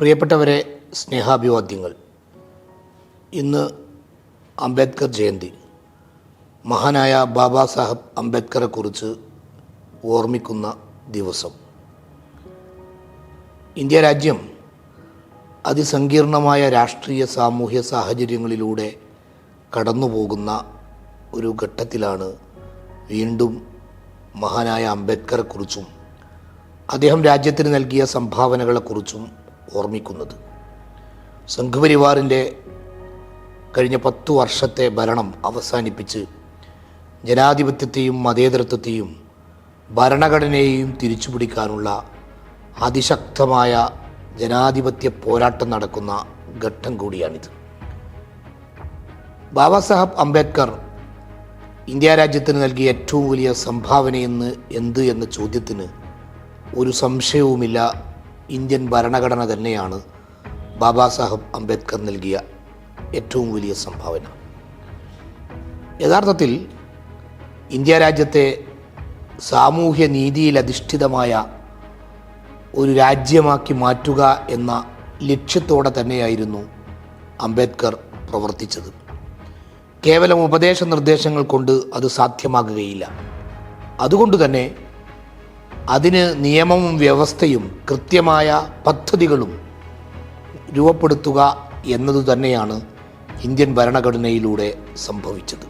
പ്രിയപ്പെട്ടവരെ സ്നേഹാഭിവാദ്യങ്ങൾ. ഇന്ന് അംബേദ്കർ ജയന്തി. മഹാനായ ബാബാ സാഹബ് അംബേദ്കറെ കുറിച്ച് ഓർമ്മിക്കുന്ന ദിവസം. ഇന്ത്യ രാജ്യം അതിസങ്കീർണമായ രാഷ്ട്രീയ സാമൂഹ്യ സാഹചര്യങ്ങളിലൂടെ കടന്നുപോകുന്ന ഒരു ഘട്ടത്തിലാണ് വീണ്ടും മഹാനായ അംബേദ്കറെക്കുറിച്ചും അദ്ദേഹം രാജ്യത്തിന് നൽകിയ സംഭാവനകളെക്കുറിച്ചും ഓർമ്മിക്കുന്നത്. സംഘപരിവാറിന്റെ കഴിഞ്ഞ പത്തു വർഷത്തെ ഭരണം അവസാനിപ്പിച്ച് ജനാധിപത്യത്തെയും മതേതരത്വത്തെയും ഭരണഘടനയെയും തിരിച്ചുപിടിക്കാനുള്ള അതിശക്തമായ ജനാധിപത്യ പോരാട്ടം നടക്കുന്ന ഘട്ടം കൂടിയാണിത്. ബാബാ സാഹബ് അംബേദ്കർ ഇന്ത്യ രാജ്യത്തിന് നൽകിയ ഏറ്റവും വലിയ സംഭാവനയെന്ന് എന്ത് എന്ന ചോദ്യത്തിന് ഒരു സംശയവുമില്ല ഇന്ത്യൻ ഭരണഘടന തന്നെയാണ് ബാബാ സാഹബ് അംബേദ്കർ നൽകിയ ഏറ്റവും വലിയ സംഭാവന. യഥാർത്ഥത്തിൽ ഇന്ത്യ രാജ്യത്തെ സാമൂഹ്യ നീതിയിൽ അധിഷ്ഠിതമായ ഒരു രാജ്യമാക്കി മാറ്റുക എന്ന ലക്ഷ്യത്തോടെ തന്നെയായിരുന്നു അംബേദ്കർ പ്രവർത്തിച്ചത്. കേവലം ഉപദേശ നിർദ്ദേശങ്ങൾ കൊണ്ട് അത് സാധ്യമാകുകയില്ല. അതുകൊണ്ട് തന്നെ അതിന് നിയമവും വ്യവസ്ഥയും കൃത്യമായ പദ്ധതികളും രൂപപ്പെടുത്തുക എന്നതു തന്നെയാണ് ഇന്ത്യൻ ഭരണഘടനയിലൂടെ സംഭവിച്ചത്.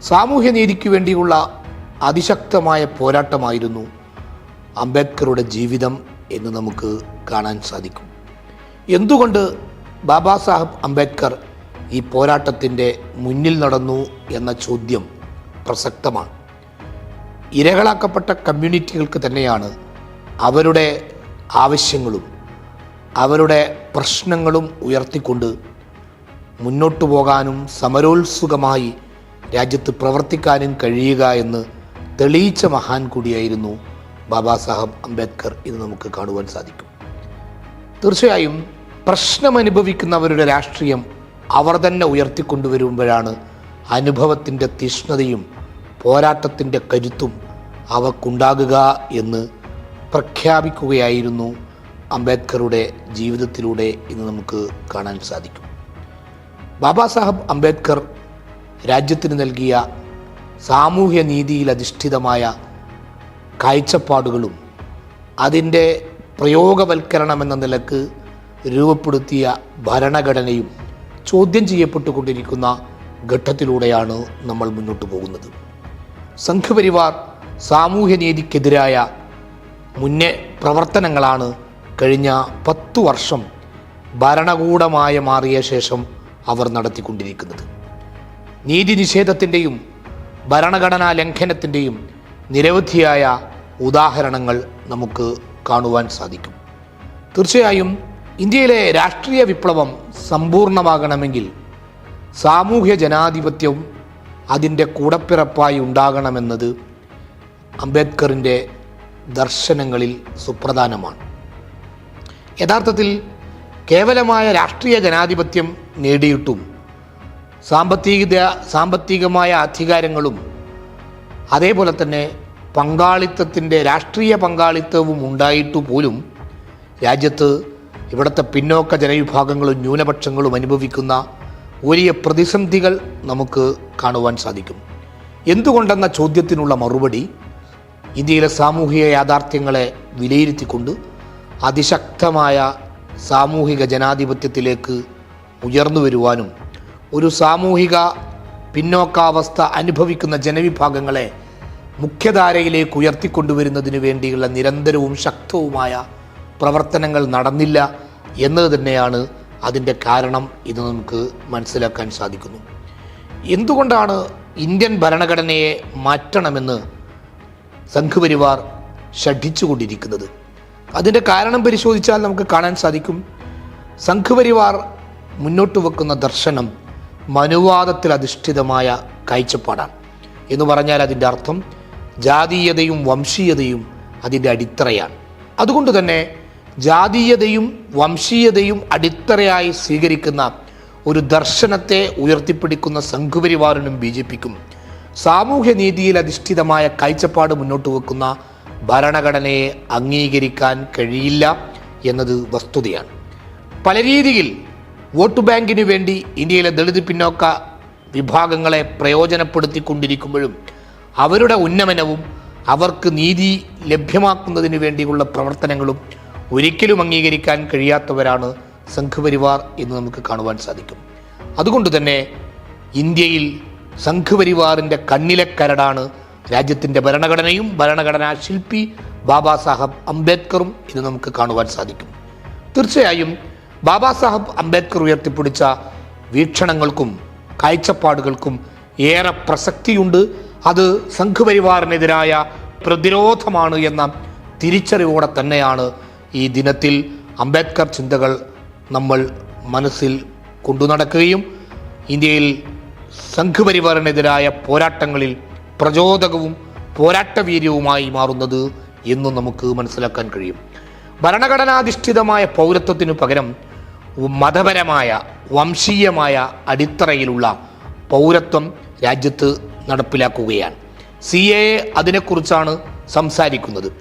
സാമൂഹ്യനീതിക്ക് വേണ്ടിയുള്ള അതിശക്തമായ പോരാട്ടമായിരുന്നു അംബേദ്കറുടെ ജീവിതം എന്ന് നമുക്ക് കാണാൻ സാധിക്കും. എന്തുകൊണ്ട് ബാബാ സാഹബ് അംബേദ്കർ ഈ പോരാട്ടത്തിന്റെ മുന്നിൽ നടന്നു എന്ന ചോദ്യം പ്രസക്തമാണ്. ഇരകളാക്കപ്പെട്ട കമ്മ്യൂണിറ്റികൾക്ക് തന്നെയാണ് അവരുടെ ആവശ്യങ്ങളും അവരുടെ പ്രശ്നങ്ങളും ഉയർത്തിക്കൊണ്ട് മുന്നോട്ടു പോകാനും സമരോത്സുകമായി രാജ്യത്ത് പ്രവർത്തിക്കാനും കഴിയുക എന്ന് തെളിയിച്ച മഹാൻ കൂടിയായിരുന്നു ബാബാ സാഹബ് അംബേദ്കർ എന്ന് നമുക്ക് കാണുവാൻ സാധിക്കും. തീർച്ചയായും പ്രശ്നം അനുഭവിക്കുന്നവരുടെ രാഷ്ട്രീയം അവർ തന്നെ ഉയർത്തിക്കൊണ്ടുവരുമ്പോഴാണ് അനുഭവത്തിന്റെ തീഷ്ണതയും പോരാട്ടത്തിന്റെ കരുത്തും അവക്കുണ്ടാകുക എന്ന് പ്രഖ്യാപിക്കുകയായിരുന്നു അംബേദ്കറുടെ ജീവിതത്തിലൂടെ ഇന്ന് നമുക്ക് കാണാൻ സാധിക്കും. ബാബാ സാഹബ് അംബേദ്കർ രാജ്യത്തിന് നൽകിയ സാമൂഹ്യ നീതിയിൽ അധിഷ്ഠിതമായ കാഴ്ചപ്പാടുകളും അതിന്റെ പ്രയോഗവൽക്കരണമെന്ന നിലയ്ക്ക് രൂപപ്പെടുത്തിയ ഭരണഘടനയും ചോദ്യം ചെയ്യപ്പെട്ടുകൊണ്ടിരിക്കുന്ന ഘട്ടത്തിലൂടെയാണ് നമ്മൾ മുന്നോട്ട് പോകുന്നത്. സംഘപരിവാർ സാമൂഹ്യനീതിക്കെതിരായ മുന്നേ പ്രവർത്തനങ്ങളാണ് കഴിഞ്ഞ പത്തു വർഷം ഭരണകൂടമായ മാറിയ ശേഷം അവർ നടത്തിക്കൊണ്ടിരിക്കുന്നത്. നീതി നിഷേധത്തിന്റെയും ഭരണഘടനാ ലംഘനത്തിന്റെയും നിരവധിയായ ഉദാഹരണങ്ങൾ നമുക്ക് കാണുവാൻ സാധിക്കും. തീർച്ചയായും ഇന്ത്യയിലെ രാഷ്ട്രീയ വിപ്ലവം സമ്പൂർണമാകണമെങ്കിൽ സാമൂഹ്യ ജനാധിപത്യവും അതിന്റെ കൂടപ്പിറപ്പായി ഉണ്ടാകണമെന്നത് അംബേദ്കറിന്റെ ദർശനങ്ങളിൽ സുപ്രധാനമാണ്. യഥാർത്ഥത്തിൽ കേവലമായ രാഷ്ട്രീയ ജനാധിപത്യം നേടിയിട്ടും സാമ്പത്തിക സാമ്പത്തികമായ അധികാരങ്ങളും അതേപോലെ തന്നെ പങ്കാളിത്തത്തിന്റെ രാഷ്ട്രീയ പങ്കാളിത്തവും ഉണ്ടായിട്ടു പോലും രാജ്യത്ത് ഇവിടുത്തെ പിന്നോക്ക ജനവിഭാഗങ്ങളും ന്യൂനപക്ഷങ്ങളും അനുഭവിക്കുന്ന വലിയ പ്രതിസന്ധികൾ നമുക്ക് കാണുവാൻ സാധിക്കും. എന്തുകൊണ്ടെന്ന ചോദ്യത്തിനുള്ള മറുപടി ഇന്ത്യയിലെ സാമൂഹിക യാഥാർത്ഥ്യങ്ങളെ വിലയിരുത്തിക്കൊണ്ട് അതിശക്തമായ സാമൂഹിക ജനാധിപത്യത്തിലേക്ക് ഉയർന്നു വരുവാനും ഒരു സാമൂഹിക പിന്നോക്കാവസ്ഥ അനുഭവിക്കുന്ന ജനവിഭാഗങ്ങളെ മുഖ്യധാരയിലേക്ക് ഉയർത്തിക്കൊണ്ടുവരുന്നതിന് വേണ്ടിയുള്ള നിരന്തരവും ശക്തവുമായ പ്രവർത്തനങ്ങൾ നടന്നില്ല എന്നത് തന്നെയാണ് അതിന്റെ കാരണം ഇത് നമുക്ക് മനസ്സിലാക്കാൻ സാധിക്കുന്നു. എന്തുകൊണ്ടാണ് ഇന്ത്യൻ ഭരണഘടനയെ മാറ്റണമെന്ന് സംഘപരിവാർ ഷഠിച്ചുകൊണ്ടിരിക്കുന്നത് അതിന്റെ കാരണം പരിശോധിച്ചാൽ നമുക്ക് കാണാൻ സാധിക്കും. സംഘപരിവാർ മുന്നോട്ട് വെക്കുന്ന ദർശനം മനുവാദത്തിൽ അധിഷ്ഠിതമായ കാഴ്ചപ്പാടാണ്. എന്ന് പറഞ്ഞാൽ അതിന്റെ അർത്ഥം ജാതീയതയും വംശീയതയും അതിന്റെ അടിത്തറയാണ്. അതുകൊണ്ട് തന്നെ ജാതീയതയും വംശീയതയും അടിത്തറയായി സ്വീകരിക്കുന്ന ഒരു ദർശനത്തെ ഉയർത്തിപ്പിടിക്കുന്ന സംഘപരിവാറിനും ബി ജെ പിക്കും. സാമൂഹ്യനീതിയിൽ അധിഷ്ഠിതമായ കാഴ്ചപ്പാട് മുന്നോട്ട് വെക്കുന്ന ഭരണഘടനയെ അംഗീകരിക്കാൻ കഴിയില്ല എന്നത് വസ്തുതയാണ്. പല രീതിയിൽ വോട്ട് ബാങ്കിനു വേണ്ടി ഇന്ത്യയിലെ ദളിത് പിന്നോക്ക വിഭാഗങ്ങളെ പ്രയോജനപ്പെടുത്തിക്കൊണ്ടിരിക്കുമ്പോഴും അവരുടെ ഉന്നമനവും അവർക്ക് നീതി ലഭ്യമാക്കുന്നതിന് വേണ്ടിയുള്ള പ്രവർത്തനങ്ങളും ഒരിക്കലും അംഗീകരിക്കാൻ കഴിയാത്തവരാണ് സംഘപരിവാർ എന്ന് നമുക്ക് കാണുവാൻ സാധിക്കും. അതുകൊണ്ട് തന്നെ ഇന്ത്യയിൽ സംഘപരിവാറിന്റെ കണ്ണിലെ കരടാണ് രാജ്യത്തിന്റെ ഭരണഘടനയും ഭരണഘടനാ ശില്പി ബാബാ സാഹബ് അംബേദ്കറും എന്ന് നമുക്ക് കാണുവാൻ സാധിക്കും. തീർച്ചയായും ബാബാ സാഹബ് അംബേദ്കർ ഉയർത്തിപ്പിടിച്ച വീക്ഷണങ്ങൾക്കും കാഴ്ചപ്പാടുകൾക്കും ഏറെ പ്രസക്തിയുണ്ട്. അത് സംഘപരിവാറിനെതിരായ പ്രതിരോധമാണ് എന്ന തിരിച്ചറിവോടെ തന്നെയാണ് ഈ ദിനത്തിൽ അംബേദ്കർ ചിന്തകൾ നമ്മൾ മനസ്സിൽ കൊണ്ടു നടക്കുകയും ഇന്ത്യയിൽ സംഘപരിവാറിനെതിരായ പോരാട്ടങ്ങളിൽ പ്രചോദകവും പോരാട്ടവീര്യവുമായി മാറുന്നത് എന്നും നമുക്ക് മനസ്സിലാക്കാൻ കഴിയും. ഭരണഘടനാധിഷ്ഠിതമായ പൗരത്വത്തിനു പകരം മതപരമായ വംശീയമായ അടിത്തറയിലുള്ള പൗരത്വം രാജ്യത്ത് നടപ്പിലാക്കുകയാണ്. സി എ അതിനെക്കുറിച്ചാണ് സംസാരിക്കുന്നത്.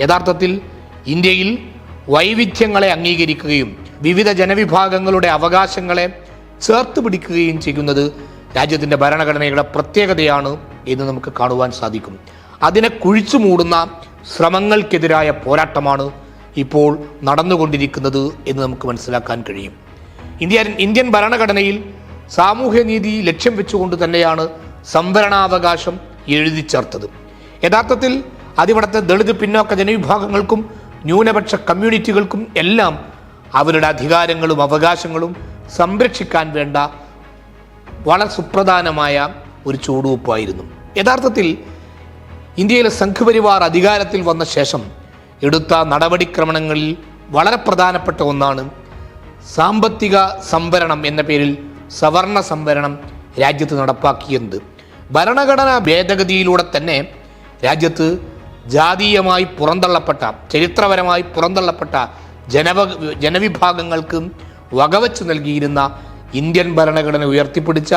യഥാർത്ഥത്തിൽ ഇന്ത്യയിൽ വൈവിധ്യങ്ങളെ അംഗീകരിക്കുകയും വിവിധ ജനവിഭാഗങ്ങളുടെ അവകാശങ്ങളെ ചേർത്ത് പിടിക്കുകയും ചെയ്യുന്നത് രാജ്യത്തിന്റെ ഭരണഘടനയുടെ പ്രത്യേകതയാണ് എന്ന് നമുക്ക് കാണുവാൻ സാധിക്കും. അതിനെ കുഴിച്ചു മൂടുന്ന ശ്രമങ്ങൾക്കെതിരായ പോരാട്ടമാണ് ഇപ്പോൾ നടന്നുകൊണ്ടിരിക്കുന്നത് എന്ന് നമുക്ക് മനസ്സിലാക്കാൻ കഴിയും. ഇന്ത്യ ഇന്ത്യൻ ഭരണഘടനയിൽ സാമൂഹ്യനീതി ലക്ഷ്യം വെച്ചുകൊണ്ട് തന്നെയാണ് സംവരണാവകാശം എഴുതി ചേർത്തത്. യഥാർത്ഥത്തിൽ അതിവിടുത്തെ ദളിത് പിന്നോക്ക ജനവിഭാഗങ്ങൾക്കും ന്യൂനപക്ഷ കമ്മ്യൂണിറ്റികൾക്കും എല്ലാം അവരുടെ അധികാരങ്ങളും അവകാശങ്ങളും സംരക്ഷിക്കാൻ വേണ്ട വളരെ സുപ്രധാനമായ ഒരു ചുവടുവെപ്പായിരുന്നു. യഥാർത്ഥത്തിൽ ഇന്ത്യയിലെ സംഘപരിവാർ അധികാരത്തിൽ വന്ന ശേഷം എടുത്ത നടപടിക്രമണങ്ങളിൽ വളരെ പ്രധാനപ്പെട്ട ഒന്നാണ് സാമ്പത്തിക സംവരണം എന്ന പേരിൽ സവർണ സംവരണം രാജ്യത്ത് നടപ്പാക്കിയത് ഭരണഘടനാ ഭേദഗതിയിലൂടെ തന്നെ രാജ്യത്ത് ജാതീയമായി പുറന്തള്ളപ്പെട്ട ചരിത്രപരമായി പുറന്തള്ളപ്പെട്ട ജനവ ജനവിഭാഗങ്ങൾക്ക് വകവച്ച് നൽകിയിരുന്ന ഇന്ത്യൻ ഭരണഘടന ഉയർത്തിപ്പിടിച്ച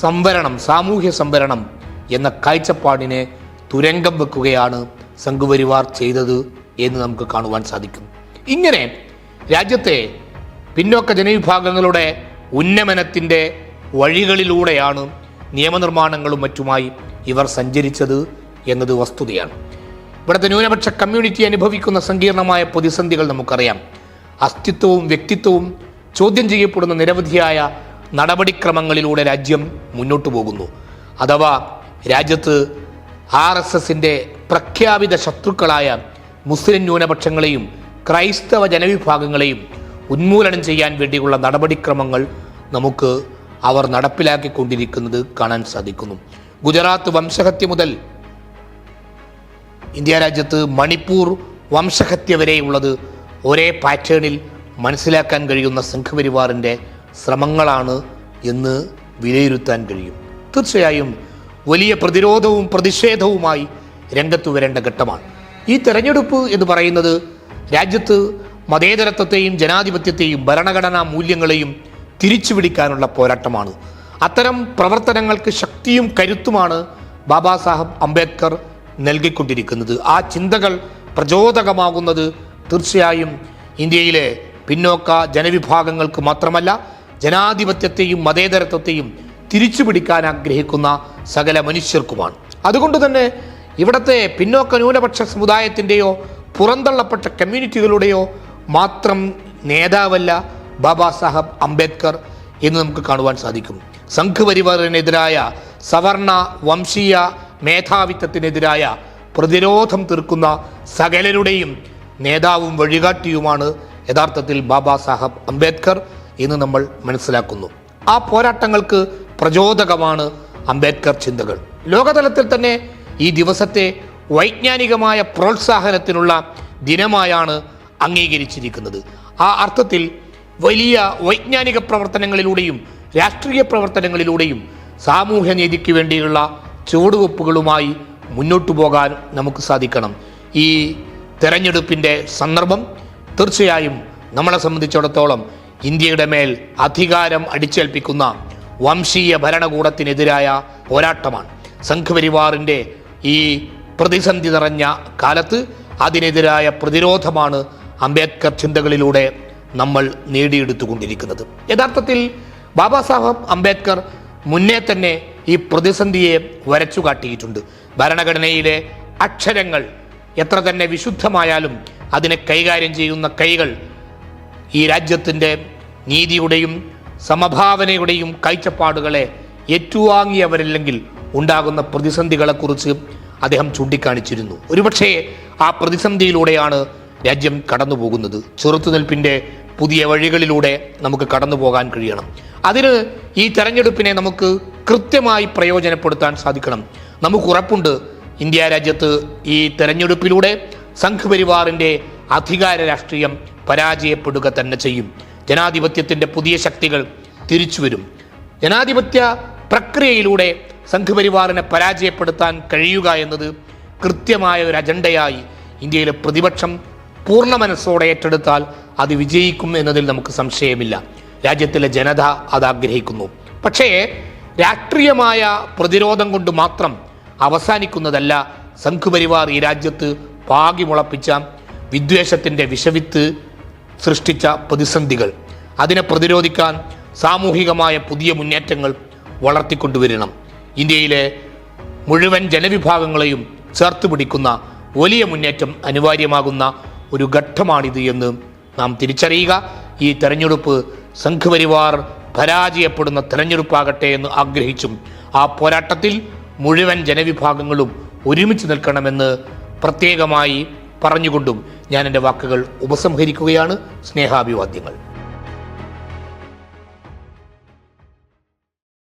സംവരണം സാമൂഹ്യ സംവരണം എന്ന കാഴ്ചപ്പാടിനെ തുരങ്കം വെക്കുകയാണ് സംഘപരിവാർ ചെയ്തത് എന്ന് നമുക്ക് കാണുവാൻ സാധിക്കും. ഇങ്ങനെ രാജ്യത്തെ പിന്നോക്ക ജനവിഭാഗങ്ങളുടെ ഉന്നമനത്തിന്റെ വഴികളിലൂടെയാണ് നിയമനിർമ്മാണങ്ങളും മറ്റുമായി ഇവർ സഞ്ചരിച്ചത്. എന്നത് വസ്തുതയാണ്. ഇവിടുത്തെ ന്യൂനപക്ഷ കമ്മ്യൂണിറ്റി അനുഭവിക്കുന്ന സങ്കീർണമായ പ്രതിസന്ധികൾ നമുക്കറിയാം. അസ്തിത്വവും വ്യക്തിത്വവും ചോദ്യം ചെയ്യപ്പെടുന്ന നിരവധിയായ നടപടിക്രമങ്ങളിലൂടെ രാജ്യം മുന്നോട്ടു പോകുന്നു. അഥവാ രാജ്യത്ത് ആർ എസ് എസിന്റെ പ്രഖ്യാപിത ശത്രുക്കളായ മുസ്ലിം ന്യൂനപക്ഷങ്ങളെയും ക്രൈസ്തവ ജനവിഭാഗങ്ങളെയും ഉന്മൂലനം ചെയ്യാൻ വേണ്ടിയുള്ള നടപടിക്രമങ്ങൾ നമുക്ക് അവർ നടപ്പിലാക്കിക്കൊണ്ടിരിക്കുന്നത് കാണാൻ സാധിക്കുന്നു. ഗുജറാത്ത് വംശഹത്യ മുതൽ ഇന്ത്യ രാജ്യത്ത് മണിപ്പൂർ വംശഹത്യ വരെയുള്ളത് ഒരേ പാറ്റേണിൽ മനസ്സിലാക്കാൻ കഴിയുന്ന സംഘപരിവാറിന്റെ ശ്രമങ്ങളാണ് എന്ന് വിലയിരുത്താൻ കഴിയും. തീർച്ചയായും വലിയ പ്രതിരോധവും പ്രതിഷേധവുമായി രംഗത്ത് വരേണ്ട ഘട്ടമാണ്. ഈ തെരഞ്ഞെടുപ്പ് എന്ന് പറയുന്നത് രാജ്യത്ത് മതേതരത്വത്തെയും ജനാധിപത്യത്തെയും ഭരണഘടനാ മൂല്യങ്ങളെയും തിരിച്ചുപിടിക്കാനുള്ള പോരാട്ടമാണ്. അത്തരം പ്രവർത്തനങ്ങൾക്ക് ശക്തിയും കരുത്തുമാണ് ബാബാ സാഹബ് അംബേദ്കർ നൽകിക്കൊണ്ടിരിക്കുന്നത്. ആ ചിന്തകൾ പ്രചോദകമാകുന്നത് തീർച്ചയായും ഇന്ത്യയിലെ പിന്നോക്ക ജനവിഭാഗങ്ങൾക്ക് മാത്രമല്ല ജനാധിപത്യത്തെയും മതേതരത്വത്തെയും തിരിച്ചു പിടിക്കാൻ ആഗ്രഹിക്കുന്ന സകല മനുഷ്യർക്കുമാണ്. അതുകൊണ്ട് തന്നെ ഇവിടുത്തെ പിന്നോക്ക ന്യൂനപക്ഷ സമുദായത്തിന്റെയോ പുറന്തള്ളപ്പെട്ട കമ്മ്യൂണിറ്റികളുടെയോ മാത്രം നേതാവല്ല ബാബാ സാഹബ് അംബേദ്കർ എന്ന് നമുക്ക് കാണുവാൻ സാധിക്കും. സംഘപരിവാറിനെതിരായ സവർണ വംശീയ മേധാവിത്വത്തിനെതിരായ പ്രതിരോധം തീർക്കുന്ന സകലരുടെയും നേതാവും വഴികാട്ടിയുമാണ് യഥാർത്ഥത്തിൽ ബാബാ സാഹബ് അംബേദ്കർ എന്ന് നമ്മൾ മനസ്സിലാക്കുന്നു. ആ പോരാട്ടങ്ങൾക്ക് പ്രചോദകമാണ് അംബേദ്കർ ചിന്തകൾ. ലോകതലത്തിൽ തന്നെ ഈ ദിവസത്തെ വൈജ്ഞാനികമായ പ്രോത്സാഹനത്തിനുള്ള ദിനമായാണ് അംഗീകരിച്ചിരിക്കുന്നത്. ആ അർത്ഥത്തിൽ വലിയ വൈജ്ഞാനിക പ്രവർത്തനങ്ങളിലൂടെയും രാഷ്ട്രീയ പ്രവർത്തനങ്ങളിലൂടെയും സാമൂഹ്യ നീതിക്ക് വേണ്ടിയുള്ള ചുവടുവെപ്പുകളുമായി മുന്നോട്ടു പോകാൻ നമുക്ക് സാധിക്കണം. ഈ തെരഞ്ഞെടുപ്പിന്റെ സന്ദർഭം തീർച്ചയായും നമ്മളെ സംബന്ധിച്ചിടത്തോളം ഇന്ത്യയുടെ മേൽ അധികാരം അടിച്ചേൽപ്പിക്കുന്ന വംശീയ ഭരണകൂടത്തിനെതിരായ പോരാട്ടമാണ്. സംഘപരിവാറിന്റെ ഈ പ്രതിസന്ധി നിറഞ്ഞ കാലത്ത് അതിനെതിരായ പ്രതിരോധമാണ് അംബേദ്കർ ചിന്തകളിലൂടെ നമ്മൾ നേടിയെടുത്തുകൊണ്ടിരിക്കുന്നത്. യഥാർത്ഥത്തിൽ ബാബാ സാഹബ് അംബേദ്കർ മുന്നേ തന്നെ ഈ പ്രതിസന്ധിയെ വരച്ചു കാട്ടിയിട്ടുണ്ട്. ഭരണഘടനയിലെ അക്ഷരങ്ങൾ എത്ര തന്നെ വിശുദ്ധമായാലും അതിനെ കൈകാര്യം ചെയ്യുന്ന കൈകൾ ഈ രാജ്യത്തിന്റെ നീതിയുടെയും സമഭാവനയുടെയും കാഴ്ചപ്പാടുകളെ ഏറ്റുവാങ്ങിയവരില്ലെങ്കിൽ ഉണ്ടാകുന്ന പ്രതിസന്ധികളെക്കുറിച്ച് അദ്ദേഹം ചൂണ്ടിക്കാണിച്ചിരുന്നു. ഒരുപക്ഷേ ആ പ്രതിസന്ധിയിലൂടെയാണ് രാജ്യം കടന്നുപോകുന്നത്. ചെറുത്തുനിൽപ്പിന്റെ പുതിയ വഴികളിലൂടെ നമുക്ക് കടന്നു പോകാൻ കഴിയണം. അതിന് ഈ തെരഞ്ഞെടുപ്പിനെ നമുക്ക് കൃത്യമായി പ്രയോജനപ്പെടുത്താൻ സാധിക്കണം. നമുക്ക് ഉറപ്പുണ്ട് ഇന്ത്യ രാജ്യത്ത് ഈ തെരഞ്ഞെടുപ്പിലൂടെ സംഘപരിവാറിന്റെ അധികാര രാഷ്ട്രീയം പരാജയപ്പെടുക തന്നെ ചെയ്യും. ജനാധിപത്യത്തിന്റെ പുതിയ ശക്തികൾ തിരിച്ചു വരും. ജനാധിപത്യ പ്രക്രിയയിലൂടെ സംഘപരിവാറിനെ പരാജയപ്പെടുത്താൻ കഴിയുക എന്നത് കൃത്യമായ ഒരു അജണ്ടയായി ഇന്ത്യയിലെ പ്രതിപക്ഷം പൂർണ മനസ്സോടെ ഏറ്റെടുത്താൽ അത് വിജയിക്കും എന്നതിൽ നമുക്ക് സംശയമില്ല. രാജ്യത്തിലെ ജനത അത് ആഗ്രഹിക്കുന്നു. പക്ഷേ രാഷ്ട്രീയമായ പ്രതിരോധം കൊണ്ട് മാത്രം അവസാനിക്കുന്നതല്ല സംഘപരിവാർ ഈ രാജ്യത്ത് പാകി മുളപ്പിച്ച വിദ്വേഷത്തിന്റെ വിഷവിത്ത് സൃഷ്ടിച്ച പ്രതിസന്ധികൾ. അതിനെ പ്രതിരോധിക്കാൻ സാമൂഹികമായ പുതിയ മുന്നേറ്റങ്ങൾ വളർത്തിക്കൊണ്ടുവരണം. ഇന്ത്യയിലെ മുഴുവൻ ജനവിഭാഗങ്ങളെയും ചേർത്ത് പിടിക്കുന്ന വലിയ മുന്നേറ്റം അനിവാര്യമാകുന്ന ഒരു ഘട്ടമാണിത് എന്ന് നാം തിരിച്ചറിയുക ഈ തെരഞ്ഞെടുപ്പ് സംഘപരിവാർ പരാജയപ്പെടുന്ന തെരഞ്ഞെടുപ്പാകട്ടെ എന്ന് ആഗ്രഹിച്ചും ആ പോരാട്ടത്തിൽ മുഴുവൻ ജനവിഭാഗങ്ങളും ഒരുമിച്ച് നിൽക്കണമെന്ന് പ്രത്യേകമായി പറഞ്ഞുകൊണ്ടും ഞാൻ എന്റെ വാക്കുകൾ ഉപസംഹരിക്കുകയാണ്. സ്നേഹാഭിവാദ്യങ്ങൾ.